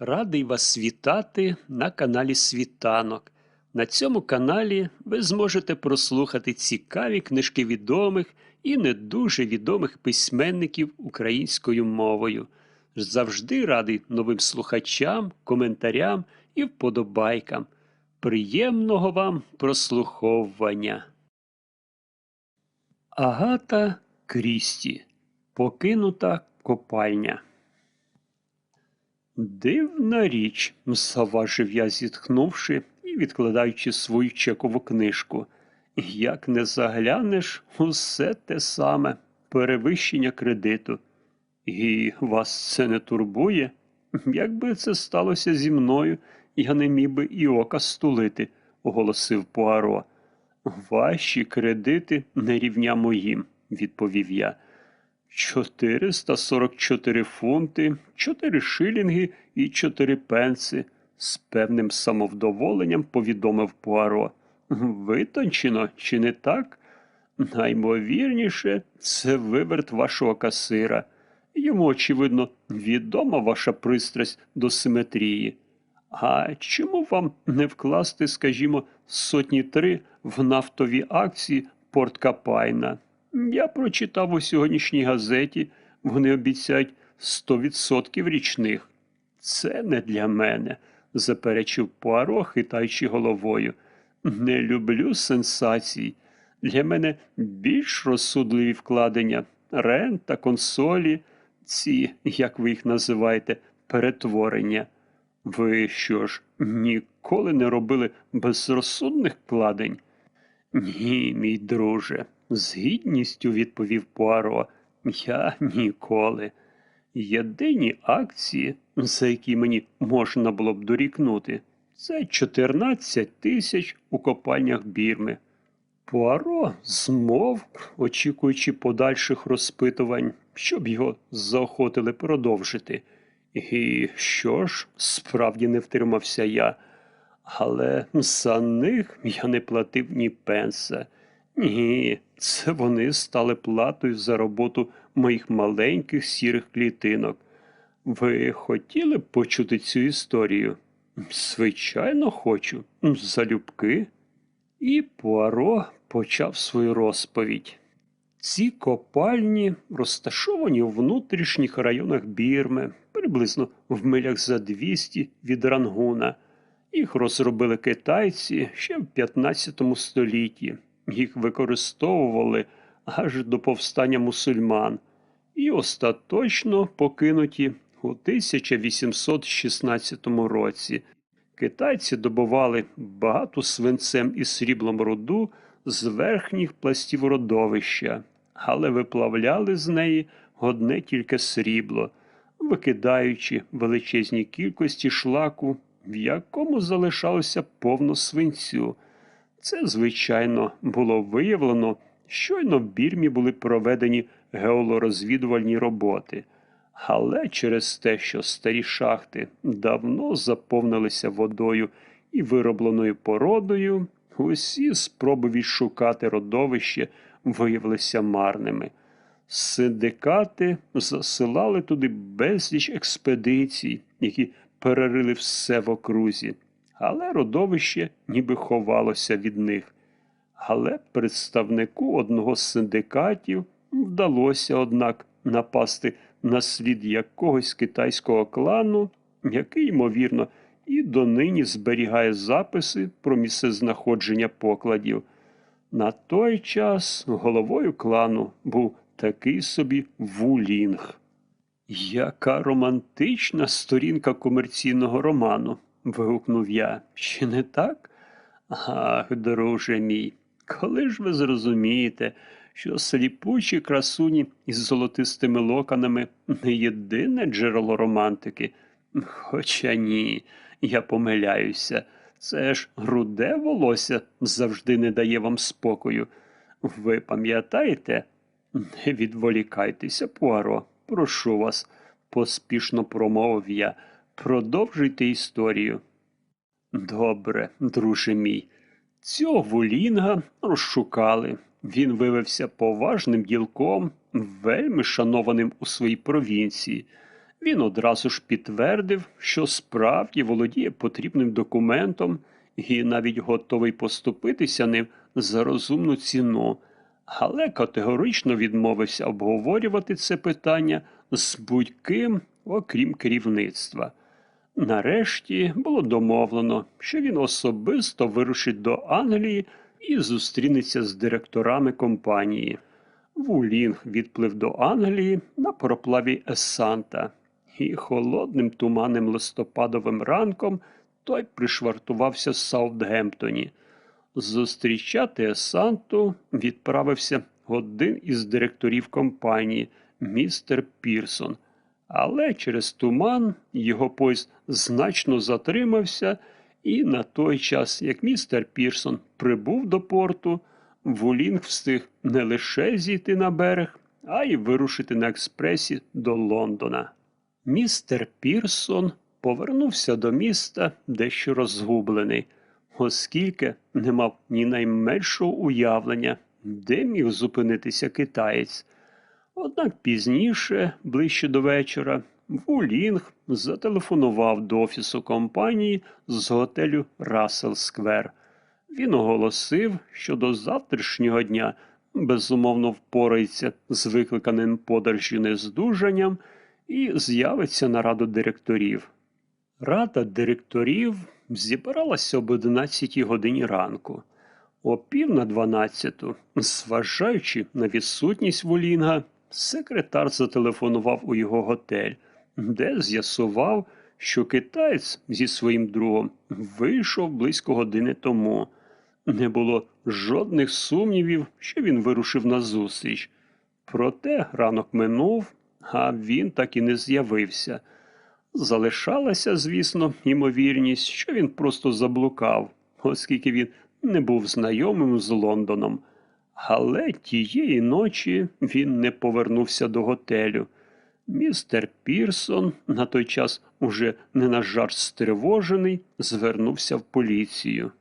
Радий вас вітати на каналі Світанок. На цьому каналі ви зможете прослухати цікаві книжки відомих і не дуже відомих письменників українською мовою. Завжди радий новим слухачам, коментарям і вподобайкам. Приємного вам прослуховування. Агата Крісті. Покинута копальня. Дивна річ, заважив я, зітхнувши і відкладаючи свою чекову книжку. Як не заглянеш, усе те саме перевищення кредиту. І вас це не турбує? Якби це сталося зі мною, я не міг би і ока стулити, оголосив Пуаро. Ваші кредити не рівня моїм, відповів я. 444 фунти, 4 шилінги і 4 пенси, з певним самовдоволенням повідомив Пуаро. Витончено, чи не так? Наймовірніше, це виверт вашого касира. Йому, очевидно, відома ваша пристрасть до симетрії. А чому вам не вкласти, скажімо, сотні три в нафтові акції Порткапайна? Я прочитав у сьогоднішній газеті, вони обіцяють 100% річних. Це не для мене, заперечив Пуаро, хитаючи головою. Не люблю сенсацій. Для мене більш розсудливі вкладення, рента, консолі, ці, як ви їх називаєте, перетворення. Ви що ж, ніколи не робили безрозсудних вкладень? Ні, мій друже, з гідністю відповів Пуаро. Я ніколи. Єдині акції, за які мені можна було б дорікнути, це 14 тисяч у копальнях бірми. Пуаро змовк, очікуючи подальших розпитувань, щоб його заохотили продовжити. І що ж, справді не втримався я, але за них я не платив ні пенса. Ні, це вони стали платою за роботу моїх маленьких сірих клітинок. Ви хотіли б почути цю історію? Звичайно, хочу. Залюбки. І Пуаро почав свою розповідь. Ці копальні розташовані у внутрішніх районах Бірми, приблизно в милях за 200 від Рангуна. Їх розробили китайці ще в 15 столітті. Їх використовували аж до повстання мусульман і остаточно покинуті у 1816 році. Китайці добували багату свинцем і сріблом руду з верхніх пластів родовища, але виплавляли з неї одне тільки срібло, викидаючи величезні кількості шлаку, в якому залишалося повно свинцю. Це, звичайно, було виявлено, щойно в бірмі були проведені геолорозвідувальні роботи. Але через те, що старі шахти давно заповнилися водою і виробленою породою, усі спроби відшукати родовище виявилися марними. Синдикати засилали туди безліч експедицій, які перерили все в окрузі але родовище ніби ховалося від них. Але представнику одного з синдикатів вдалося, однак, напасти на слід якогось китайського клану, який, ймовірно, і донині зберігає записи про місцезнаходження покладів. На той час головою клану був такий собі Вулінг. Яка романтична сторінка комерційного роману, вигукнув я. Чи не так? Ах, друже мій, коли ж ви зрозумієте, що сліпучі красуні із золотистими локонами не єдине джерело романтики? Хоча ні, я помиляюся. Це ж груде волосся завжди не дає вам спокою. Ви пам'ятаєте? Не відволікайтеся, Пуаро, прошу вас, поспішно промовив я. Продовжуйте історію. Добре, друже мій. Цього Вулінга розшукали. Він виявився поважним ділком, вельми шанованим у своїй провінції. Він одразу ж підтвердив, що справді володіє потрібним документом і навіть готовий поступитися ним за розумну ціну, але категорично відмовився обговорювати це питання з будь-ким, окрім керівництва. Нарешті було домовлено, що він особисто вирушить до Англії і зустрінеться з директорами компанії. Вулінг відплив до Англії на пароплаві Есанта, і холодним туманним листопадовим ранком той пришвартувався в Саутгемптоні. Зустрічати Есанту відправився один із директорів компанії, містер Пірсон. Але через туман його поїзд значно затримався, і на той час, як містер Пірсон прибув до порту, Вулінг встиг не лише зійти на берег, а й вирушити на експресі до Лондона. Містер Пірсон повернувся до міста дещо розгублений, оскільки не мав ні найменшого уявлення, де міг зупинитися китаєць. Однак пізніше, ближче до вечора, Вулінг зателефонував до офісу компанії з готелю Рассел Сквер. Він оголосив, що до завтрашнього дня безумовно впорається з викликаним подорожі нездужанням і з'явиться на раду директорів. Рада директорів зібралася об 11 годині ранку. О пів на дванадцяту, зважаючи на відсутність Вулінга, секретар зателефонував у його готель, де з'ясував, що китаєць зі своїм другом вийшов близько години тому. Не було жодних сумнівів, що він вирушив на зустріч. Проте ранок минув, а він так і не з'явився. Залишалася, звісно, ймовірність, що він просто заблукав, оскільки він не був знайомим з Лондоном. Але тієї ночі він не повернувся до готелю. Містер Пірсон, на той час уже не на жарт стривожений, звернувся в поліцію.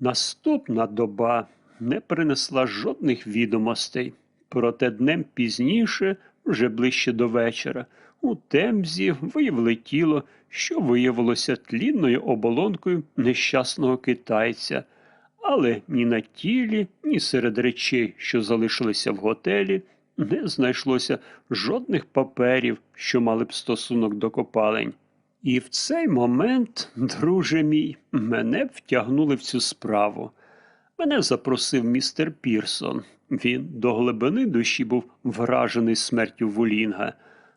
Наступна доба не принесла жодних відомостей, проте днем пізніше, вже ближче до вечора, у темзі виявили тіло, що виявилося тлінною оболонкою нещасного китайця, але ні на тілі, ні серед речей, що залишилися в готелі, не знайшлося жодних паперів, що мали б стосунок до копалень. І в цей момент, друже мій, мене втягнули в цю справу. Мене запросив містер Пірсон. Він до глибини душі був вражений смертю Вулінга.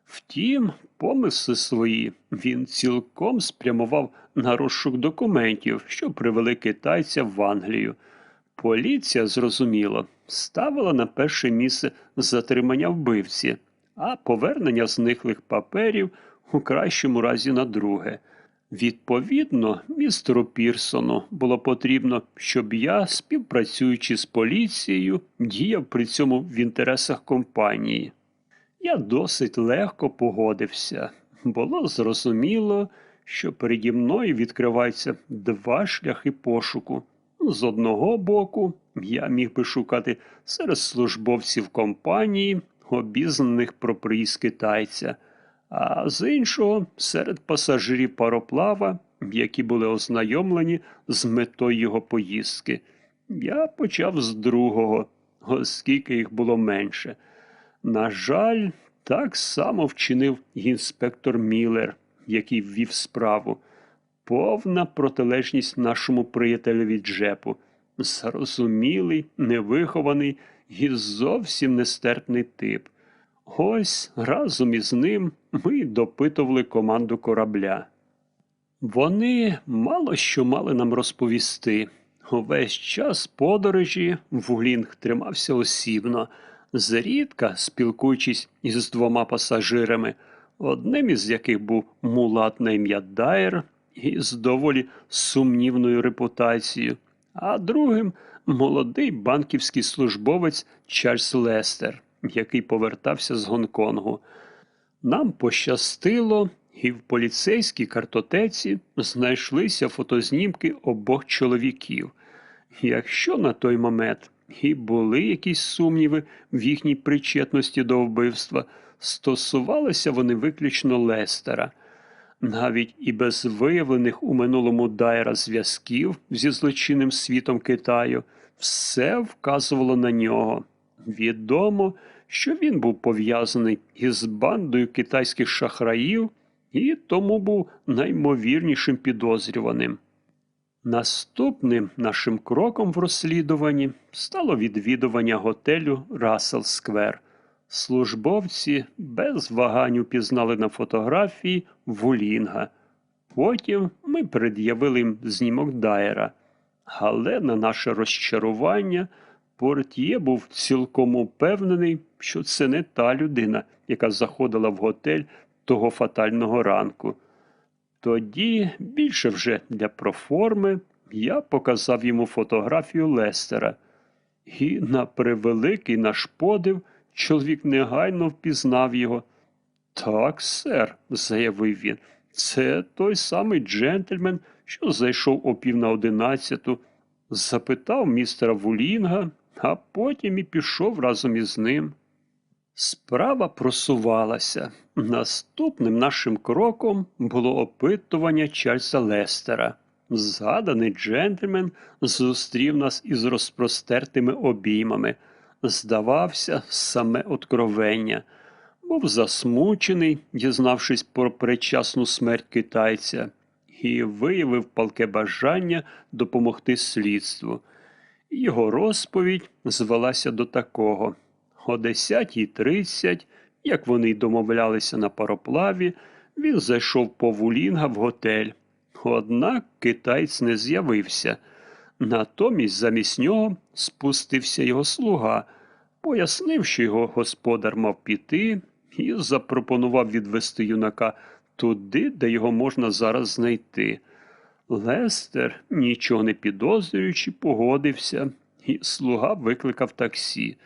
Втім, помисли свої він цілком спрямував на розшук документів, що привели китайця в Англію. Поліція, зрозуміло, ставила на перше місце затримання вбивці, а повернення зниклих паперів у кращому разі на друге. Відповідно, містеру Пірсону було потрібно, щоб я, співпрацюючи з поліцією, діяв при цьому в інтересах компанії. Я досить легко погодився. Було зрозуміло, що переді мною відкриваються два шляхи пошуку. З одного боку, я міг би шукати серед службовців компанії, обізнаних про приїзд китайця, а з іншого серед пасажирів пароплава, які були ознайомлені з метою його поїздки. Я почав з другого, оскільки їх було менше. На жаль, так само вчинив інспектор Міллер, який ввів справу. Повна протилежність нашому приятелеві Джепу. Зарозумілий, невихований і зовсім нестерпний тип. Ось разом із ним ми допитували команду корабля. Вони мало що мали нам розповісти. Увесь час подорожі Вулінг тримався осібно, зрідка спілкуючись із двома пасажирами, одним із яких був мулат на ім'я Дайер із доволі сумнівною репутацією, а другим молодий банківський службовець Чарльз Лестер, який повертався з Гонконгу. Нам пощастило, і в поліцейській картотеці знайшлися фотознімки обох чоловіків. Якщо на той момент і були якісь сумніви в їхній причетності до вбивства, стосувалися вони виключно Лестера. Навіть і без виявлених у минулому Дайра зв'язків зі злочинним світом Китаю все вказувало на нього. Відомо, що він був пов'язаний із бандою китайських шахраїв і тому був наймовірнішим підозрюваним. Наступним нашим кроком в розслідуванні стало відвідування готелю Рассел Сквер. Службовці без вагань упізнали на фотографії Вулінга. Потім ми пред'явили їм знімок Дайера. Але на наше розчарування портьє був цілком упевнений, що це не та людина, яка заходила в готель того фатального ранку. Тоді, більше вже для проформи, я показав йому фотографію Лестера. І на превеликий наш подив чоловік негайно впізнав його. Так, сер, заявив він, це той самий джентльмен, що зайшов о пів на одинадцяту, запитав містера Вулінга, а потім і пішов разом із ним. Справа просувалася. Наступним нашим кроком було опитування Чарльза Лестера. Згаданий джентльмен зустрів нас із розпростертими обіймами. Здавався саме откровення. Був засмучений, дізнавшись про причасну смерть китайця, і виявив палке бажання допомогти слідству. Його розповідь звелася до такого. О 10.30, як вони й домовлялися на пароплаві, він зайшов по Вулінга в готель. Однак китаєць не з'явився. Натомість замість нього спустився його слуга, пояснив, що його господар мав піти, і запропонував відвести юнака туди, де його можна зараз знайти. Лестер, нічого не підозрюючи, погодився, і слуга викликав таксі.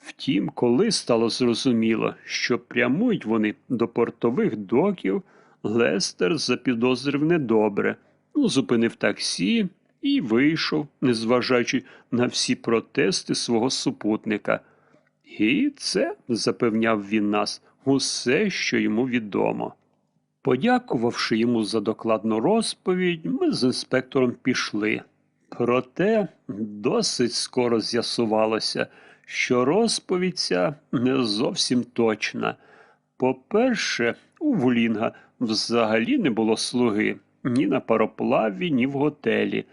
Втім, коли стало зрозуміло, що прямують вони до портових доків, Лестер запідозрив недобре, ну, зупинив таксі і вийшов, незважаючи на всі протести свого супутника. І це, запевняв він нас, усе, що йому відомо. Подякувавши йому за докладну розповідь, ми з інспектором пішли. Проте досить скоро з'ясувалося, що розповідь ця не зовсім точна. По-перше, у Вулінга взагалі не було слуги ні на пароплаві, ні в готелі.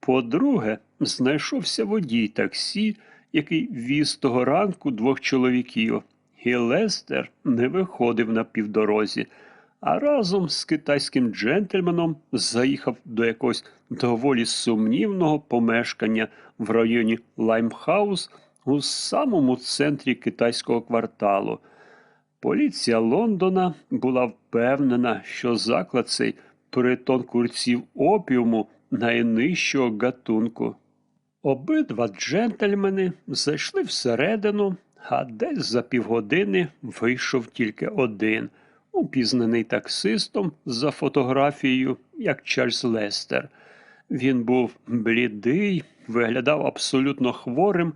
По-друге, знайшовся водій таксі, який віз того ранку двох чоловіків, і Лестер не виходив на півдорозі, а разом з китайським джентльменом заїхав до якогось доволі сумнівного помешкання в районі Лаймхаус у самому центрі китайського кварталу. Поліція Лондона була впевнена, що заклад цей притон курців опіуму найнижчого гатунку. Обидва джентльмени зайшли всередину, а десь за півгодини вийшов тільки один, упізнаний таксистом за фотографією, як Чарльз Лестер. Він був блідий, виглядав абсолютно хворим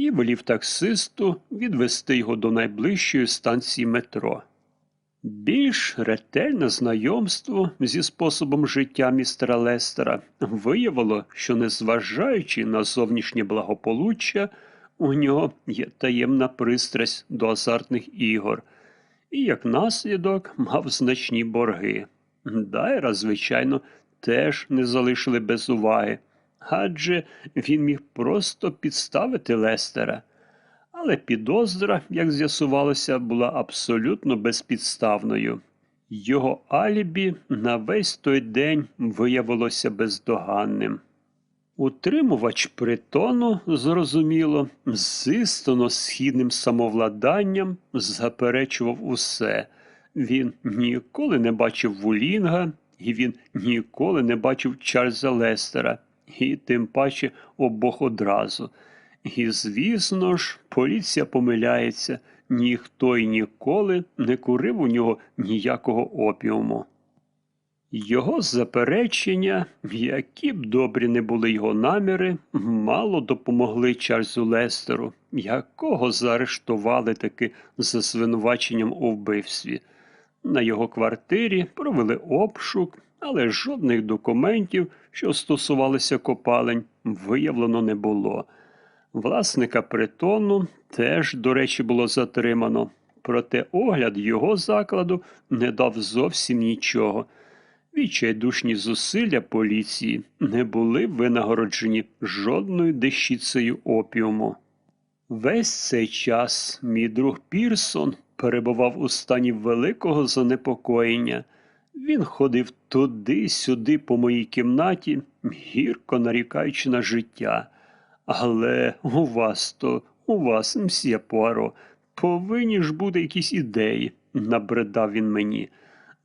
і велів таксисту відвести його до найближчої станції метро. Більш ретельне знайомство зі способом життя містера Лестера виявило, що, незважаючи на зовнішнє благополуччя, у нього є таємна пристрасть до азартних ігор, і, як наслідок, мав значні борги. Дайра, звичайно, теж не залишили без уваги, адже він міг просто підставити Лестера. Але підозра, як з'ясувалося, була абсолютно безпідставною. Його алібі на весь той день виявилося бездоганним. Утримувач притону, зрозуміло, з істинно східним самовладанням заперечував усе. Він ніколи не бачив Вулінга, і він ніколи не бачив Чарльза Лестера, і тим паче обох одразу. І, звісно ж, поліція помиляється, ніхто й ніколи не курив у нього ніякого опіуму. Його заперечення, які б добрі не були його наміри, мало допомогли Чарльзу Лестеру, якого заарештували таки за звинуваченням у вбивстві. На його квартирі провели обшук, але жодних документів, що стосувалися копалень, виявлено не було. Власника притону теж, до речі, було затримано, проте огляд його закладу не дав зовсім нічого. Відчайдушні зусилля поліції не були винагороджені жодною дещицею опіуму. Весь цей час мій друг Пірсон перебував у стані великого занепокоєння. Він ходив туди-сюди по моїй кімнаті, гірко нарікаючи на життя. Але у вас то, у вас, мсьє Пуаро, повинні ж бути якісь ідеї, набридав він мені.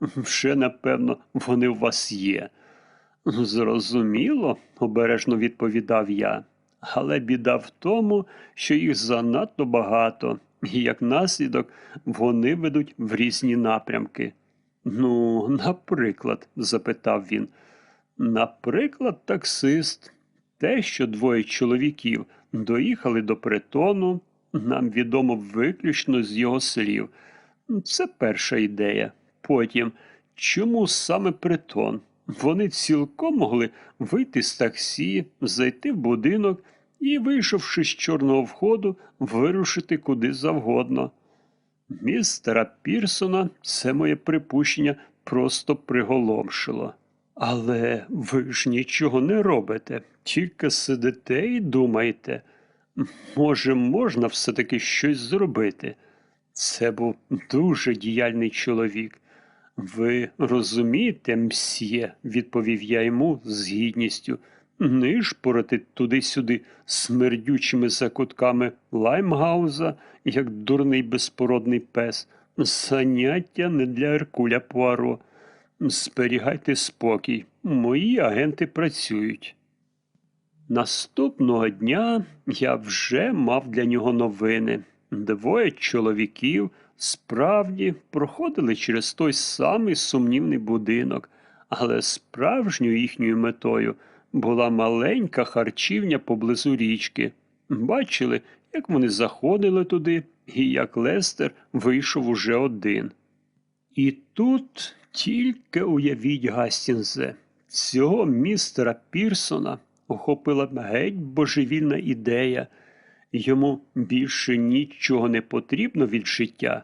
Вже, напевно, вони у вас є. Зрозуміло, обережно відповідав я. Але біда в тому, що їх занадто багато, і як наслідок вони ведуть в різні напрямки. Ну, наприклад, запитав він. Наприклад, таксист. Те, що двоє чоловіків доїхали до притону, нам відомо виключно з його слів. Це перша ідея. Потім, чому саме притон? Вони цілком могли вийти з таксі, зайти в будинок і, вийшовши з чорного входу, вирушити куди завгодно. Містера Пірсона це моє припущення просто приголомшило. Але ви ж нічого не робите, тільки сидите і думаєте. Може, можна все-таки щось зробити? Це був дуже діяльний чоловік. Ви розумієте, мсьє, відповів я йому з гідністю, нишпорити туди-сюди смердючими закутками лаймгауза, як дурний безпородний пес. Заняття не для Еркуля Пуаро. Зберігайте спокій, мої агенти працюють. Наступного дня я вже мав для нього новини. Двоє чоловіків справді проходили через той самий сумнівний будинок, але справжньою їхньою метою була маленька харчівня поблизу річки. Бачили, як вони заходили туди, і як Лестер вийшов уже один. І тут тільки уявіть, Гастінзе, цього містера Пірсона охопила геть божевільна ідея. Йому більше нічого не потрібно від життя,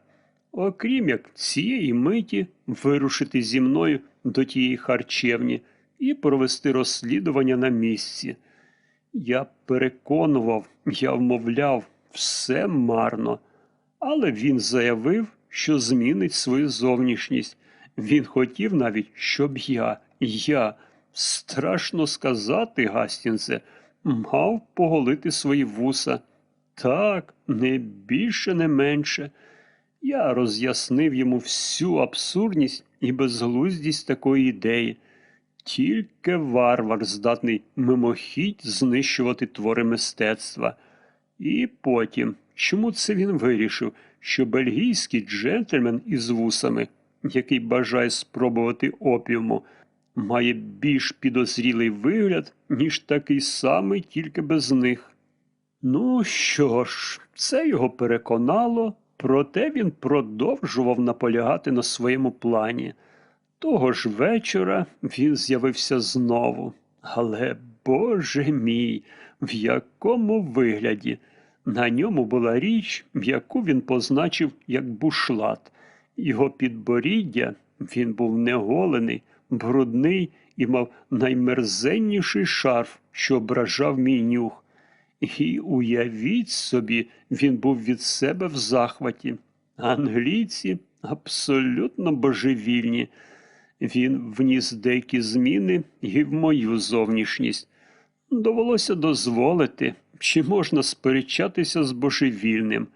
окрім як цієї миті вирушити зі мною до тієї харчевні і провести розслідування на місці. Я переконував, я вмовляв, все марно, але він заявив, що змінить свою зовнішність. Він хотів навіть, щоб я, я, страшно сказати, Гастінсе, мав поголити свої вуса. Так, не більше, не менше. Я роз'яснив йому всю абсурдність і безглуздість такої ідеї. Тільки варвар здатний мимохідь знищувати твори мистецтва. І потім, чому це він вирішив, що бельгійський джентльмен із вусами, який бажає спробувати опіуму, має більш підозрілий вигляд, ніж такий самий, тільки без них. Ну що ж, це його переконало, проте він продовжував наполягати на своєму плані. Того ж вечора він з'явився знову. Але, Боже мій, в якому вигляді? На ньому була річ, яку він позначив як бушлат. Його підборіддя він був неголений, брудний і мав наймерзенніший шарф, що ображав мій нюх. І уявіть собі, він був від себе в захваті. Англійці абсолютно божевільні. Він вніс деякі зміни і в мою зовнішність. Довелося дозволити, чи можна сперечатися з божевільним.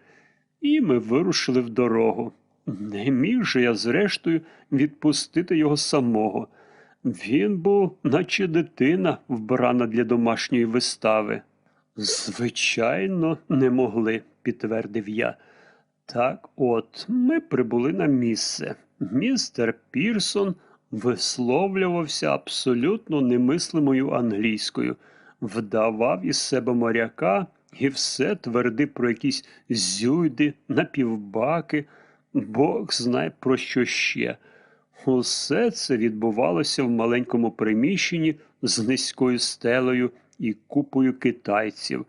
І ми вирушили в дорогу. Не міг же я, зрештою, відпустити його самого. Він був, наче дитина, вбрана для домашньої вистави. Звичайно, не могли, підтвердив я. Так от, ми прибули на місце. Містер Пірсон висловлювався абсолютно немислимою англійською, вдавав із себе моряка і все твердив про якісь зюйди, напівбаки, Бог знає про що ще. Усе це відбувалося в маленькому приміщенні з низькою стелею і купою китайців.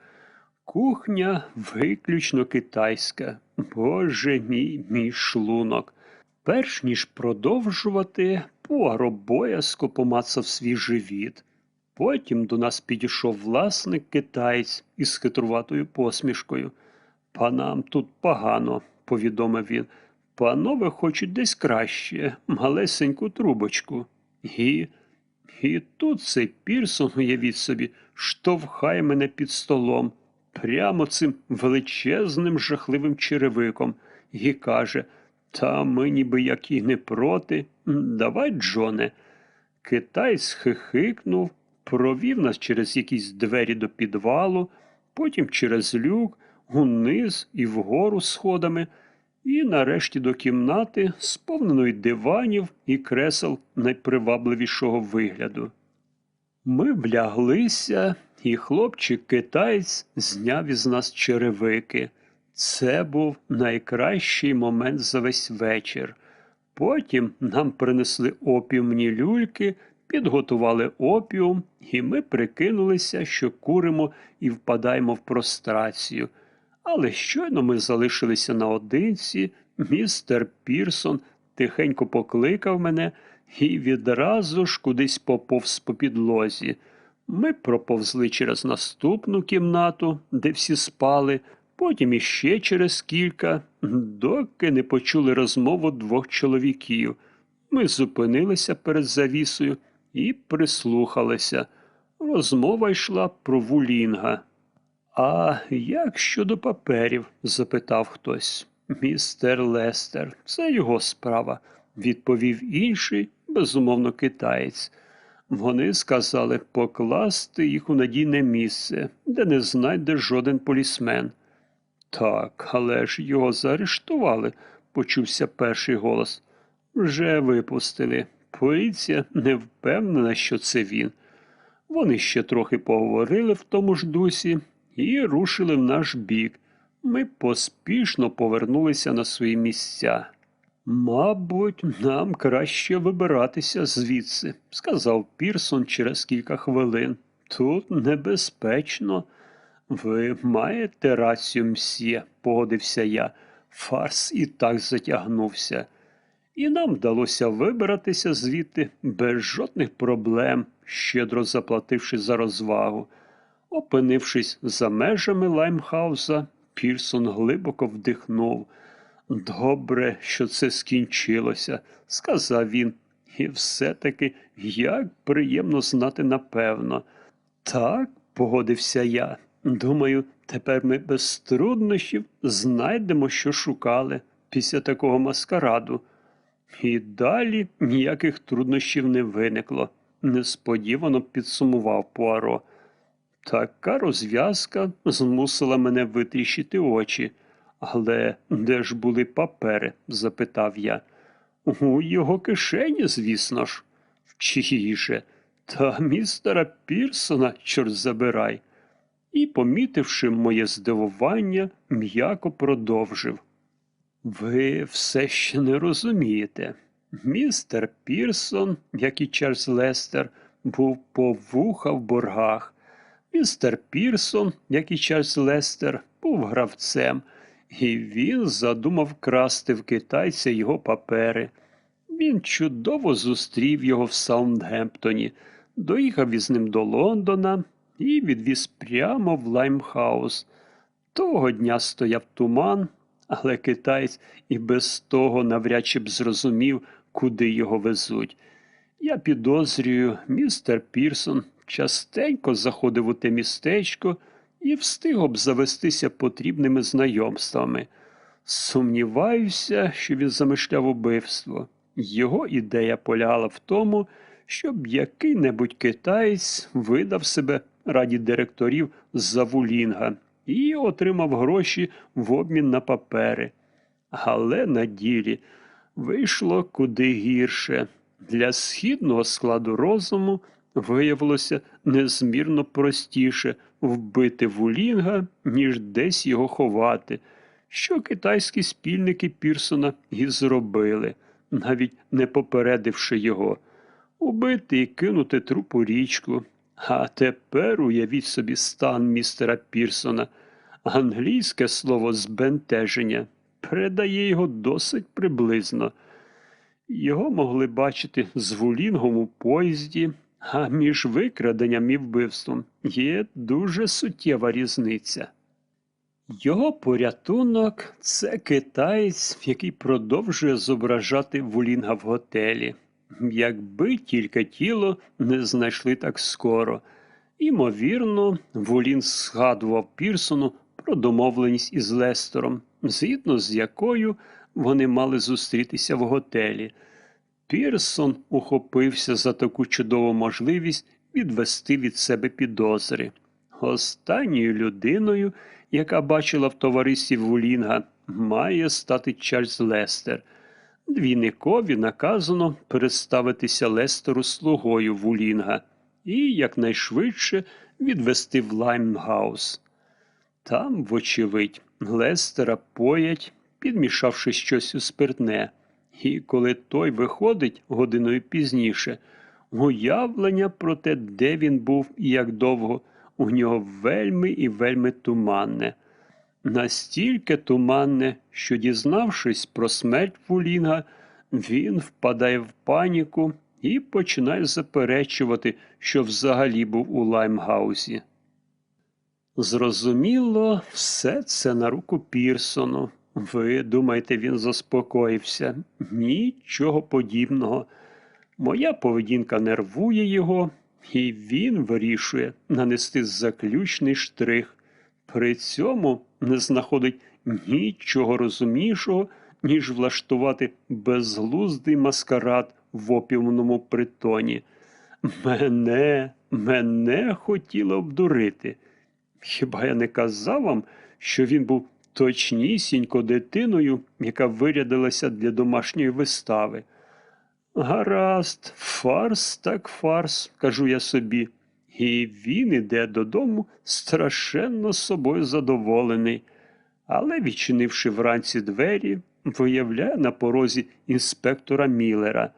Кухня виключно китайська. Боже мій, мій шлунок. Перш ніж продовжувати, Пуаро боязко помацав свій живіт. Потім до нас підійшов власник китаєць із хитруватою посмішкою. Панам тут погано, повідомив він. Панове хочуть десь краще, малесеньку трубочку. І, і тут цей Пірсон, уявіть собі, штовхає мене під столом, прямо цим величезним жахливим черевиком, і каже Та ми ніби як і не проти. Давай, Джоне. Китаєць хихикнув, провів нас через якісь двері до підвалу, потім через люк, униз і вгору сходами, і нарешті до кімнати, сповненої диванів і кресел найпривабливішого вигляду. Ми вляглися, і хлопчик китаєць зняв із нас черевики. Це був найкращий момент за весь вечір. Потім нам принесли опіумні люльки, підготували опіум, і ми прикинулися, що куримо і впадаємо в прострацію. Але щойно ми залишилися наодинці, містер Пірсон тихенько покликав мене і відразу ж кудись поповз по підлозі. Ми проповзли через наступну кімнату, де всі спали, потім іще через кілька, доки не почули розмову двох чоловіків. Ми зупинилися перед завісою і прислухалися. Розмова йшла про вулінга. А як щодо паперів? запитав хтось. Містер Лестер, це його справа, відповів інший, безумовно, китаєць. Вони сказали покласти їх у надійне місце, де не знайде жоден полісмен. Так, але ж його заарештували, почувся перший голос. Вже випустили. Поліція не впевнена, що це він. Вони ще трохи поговорили в тому ж дусі і рушили в наш бік. Ми поспішно повернулися на свої місця. Мабуть, нам краще вибиратися звідси, сказав Пірсон через кілька хвилин. Тут небезпечно. Ви маєте рацію, мсьє, погодився я. Фарс і так затягнувся. І нам вдалося вибиратися звідти без жодних проблем, щедро заплативши за розвагу. Опинившись за межами Лаймхауза, Пірсон глибоко вдихнув. Добре, що це скінчилося, сказав він. І все-таки як приємно знати напевно. Так, погодився я. Думаю, тепер ми без труднощів знайдемо, що шукали після такого маскараду. І далі ніяких труднощів не виникло, несподівано підсумував Пуаро. Така розв'язка змусила мене витріщити очі. Але де ж були папери? запитав я. У його кишені, звісно ж. В чиїй же? Та містера Пірсона, чорт забирай. І, помітивши моє здивування, м'яко продовжив. Ви все ще не розумієте. Містер Пірсон, як і Чарльз Лестер, був по вуха в боргах. Містер Пірсон, як і Чарльз Лестер, був гравцем, і він задумав красти в китайця його папери. Він чудово зустрів його в Саундгемптоні, доїхав із ним до Лондона і відвіз прямо в Лаймхаус. Того дня стояв туман, але китаєць і без того навряд чи б зрозумів, куди його везуть. Я підозрюю, містер Пірсон частенько заходив у те містечко і встиг обзавестися потрібними знайомствами. Сумніваюся, що він замишляв убивство. Його ідея полягала в тому, щоб який-небудь китаєць видав себе раді директорів за Вулінга і отримав гроші в обмін на папери. Але на ділі вийшло куди гірше. для східного складу розуму виявилося незмірно простіше вбити вулінга, ніж десь його ховати, що китайські спільники Пірсона і зробили, навіть не попередивши його. Убити і кинути труп у річку. А тепер уявіть собі стан містера Пірсона. Англійське слово збентеження передає його досить приблизно. Його могли бачити з вулінгом у поїзді, а між викраденням і вбивством є дуже суттєва різниця. Його порятунок це китаєць, який продовжує зображати вулінга в готелі. Якби тільки тіло не знайшли так скоро. Імовірно, Вулін згадував Пірсону про домовленість із Лестером, згідно з якою вони мали зустрітися в готелі. Пірсон ухопився за таку чудову можливість відвести від себе підозри. Останньою людиною, яка бачила в товаристві Вулінга, має стати Чарльз Лестер. Двійникові наказано переставитися Лестеру слугою Вулінга і якнайшвидше відвести в Лаймгаус. Там, вочевидь, Лестера поять, підмішавши щось у спиртне, і коли той виходить годиною пізніше, уявлення про те, де він був і як довго, у нього вельми і вельми туманне. Настільки туманне, що, дізнавшись про смерть Вулінга, він впадає в паніку і починає заперечувати, що взагалі був у Лаймгаузі. Зрозуміло, все це на руку Пірсону. Ви думаєте, він заспокоївся? Нічого подібного. Моя поведінка нервує його, і він вирішує нанести заключний штрих. При цьому не знаходить нічого розумнішого, ніж влаштувати безглуздий маскарад в опівному притоні. Мене, мене хотіло обдурити. Хіба я не казав вам, що він був точнісінько дитиною, яка вирядилася для домашньої вистави? Гаразд, фарс так фарс, кажу я собі. І він іде додому страшенно собою задоволений. Але, відчинивши вранці двері, виявляє на порозі інспектора Міллера.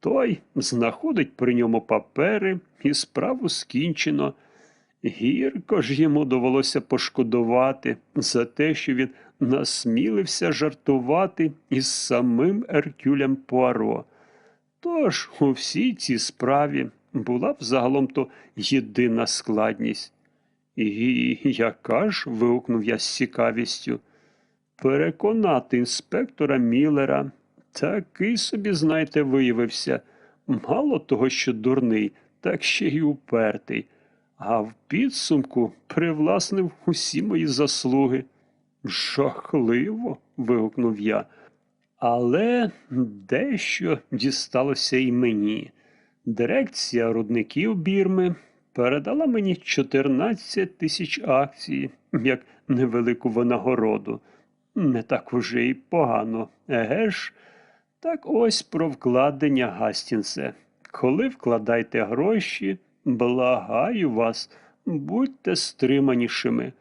Той знаходить при ньому папери і справу скінчено. Гірко ж йому довелося пошкодувати за те, що він насмілився жартувати із самим Еркюлем Пуаро. Тож у всій цій справі була б загалом то єдина складність. І яка ж? вигукнув я з цікавістю. Переконати інспектора Міллера. Такий собі, знаєте, виявився. Мало того, що дурний, так ще й упертий. А в підсумку привласнив усі мої заслуги. Жахливо. вигукнув я. Але дещо дісталося і мені. Дирекція рудників Бірми передала мені 14 тисяч акцій як невелику винагороду. Не так уже й погано, еге ж? Так ось про вкладення Гастінсе. Коли вкладайте гроші, благаю вас, будьте стриманішими.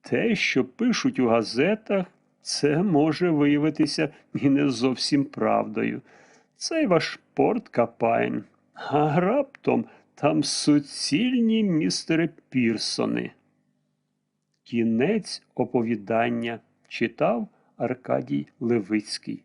Те, що пишуть у газетах, це може виявитися і не зовсім правдою. Цей ваш порт Капайн. А раптом там суцільні містери Пірсони. Кінець оповідання читав Аркадій Левицький.